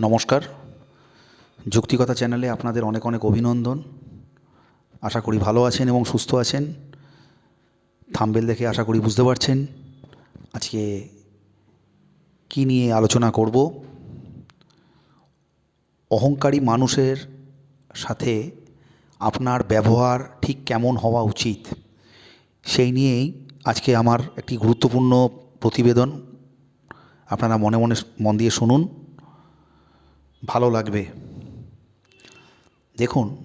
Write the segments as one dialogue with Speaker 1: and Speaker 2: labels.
Speaker 1: নমস্কার। যুক্তিকথা চ্যানেলে আপনাদের অনেক অনেক অভিনন্দন। আশা করি ভালো আছেন এবং সুস্থ আছেন। থাম্বেল দেখে আশা করি বুঝতে পারছেন। আজকে কী নিয়ে আলোচনা করব? অহংকারী মানুষের সাথে আপনার ব্যবহার ঠিক কেমন হওয়া উচিত? সেই নিয়েই আজকে আমার একটি গুরুত্বপূর্ণ প্রতিবেদন। আপনারা মনে মনে মন দিয়ে শুনুন। ভালো লাগবে। দেখুন,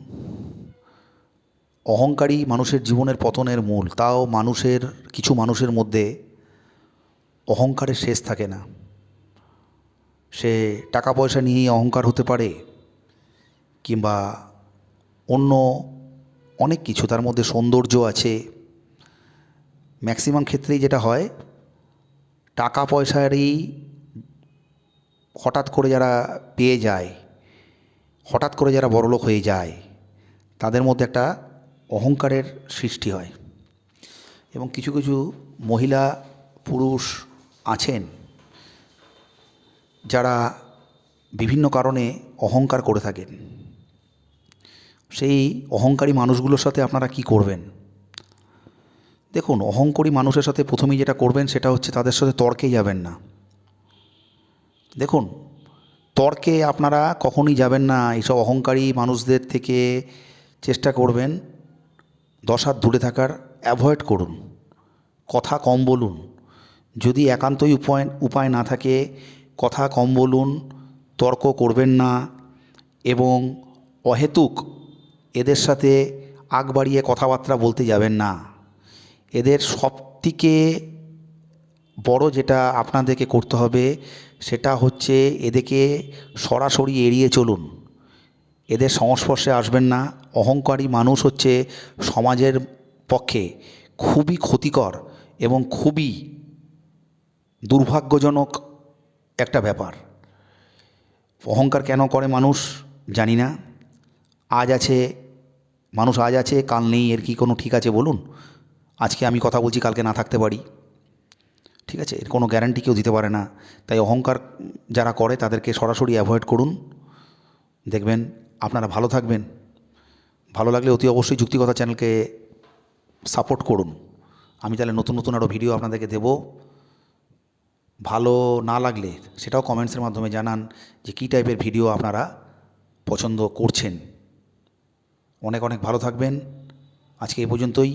Speaker 1: অহংকারী মানুষের জীবনের পতনের মূল, তাও মানুষের, কিছু মানুষের মধ্যে অহংকারের শেষ থাকে না। সে টাকা পয়সা নিয়েই অহংকার হতে পারে, কিংবা অন্য অনেক কিছু, তার মধ্যে সৌন্দর্য আছে। ম্যাক্সিমাম ক্ষেত্রেই যেটা হয় টাকা পয়সারই হঠাৎ করে যারা পেয়ে যায়, হঠাৎ করে যারা বড়লোক হয়ে যায়, তাদের মধ্যে একটা অহংকারের সৃষ্টি হয়। এবং কিছু কিছু মহিলা পুরুষ আছেন যারা বিভিন্ন কারণে অহংকার করে থাকেন। সেই অহংকারী মানুষগুলোর সাথে আপনারা কি করবেন? দেখুন, অহংকারী মানুষের সাথে প্রথমেই যেটা করবেন সেটা হচ্ছে তাদের সাথে তর্কে যাবেন না। দেখুন, তর্কে আপনারা কখনই যাবেন না, এইসব অহংকারী মানুষদের থেকে চেষ্টা করবেন দশ হাত দূরে থাকার, অ্যাভয়েড করুন। কথা কম বলুন। যদি একান্তই উপায় উপায় না থাকে, কথা কম বলুন, তর্ক করবেন না এবং অহেতুক এদের সাথে আগ বাড়িয়ে কথাবার্তা বলতে যাবেন না। এদের সবথেকে বড় যেটা আপনাদেরকে করতে হবে সেটা হচ্ছে এদেরকে সরাসরি এড়িয়ে চলুন। এদের সংস্পর্শে আসবেন না। অহংকারী মানুষ হচ্ছে সমাজের পক্ষে খুবই ক্ষতিকর এবং খুবই দুর্ভাগ্যজনক একটা ব্যাপার। অহংকার কেন করে মানুষ? জানি না। আজ আছে, মানুষ আজ আছে, কাল নেই, এর কি কোনো ঠিক আছে বলুন? আজকে আমি কথা বলছি, কালকে না থাকতে পারি। ঠিক আছে এর কোনো গ্যারান্টি কেউ দিতে পারে না। তাই অহংকার যারা করে, তাদেরকে সরাসরি অ্যাভয়েড করুন। দেখবেন আপনারা ভালো থাকবেন। ভালো লাগলে অতি অবশ্যই যুক্তিকথা চ্যানেলকে সাপোর্ট করুন। আমি তাহলে নতুন নতুন আরও ভিডিও আপনাদেরকে দেব। ভালো না লাগলে সেটাও কমেন্টসের মাধ্যমে জানান যে কী টাইপের ভিডিও আপনারা পছন্দ করছেন। অনেক অনেক ভালো থাকবেন। আজকে এ পর্যন্তই।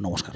Speaker 1: নমস্কার।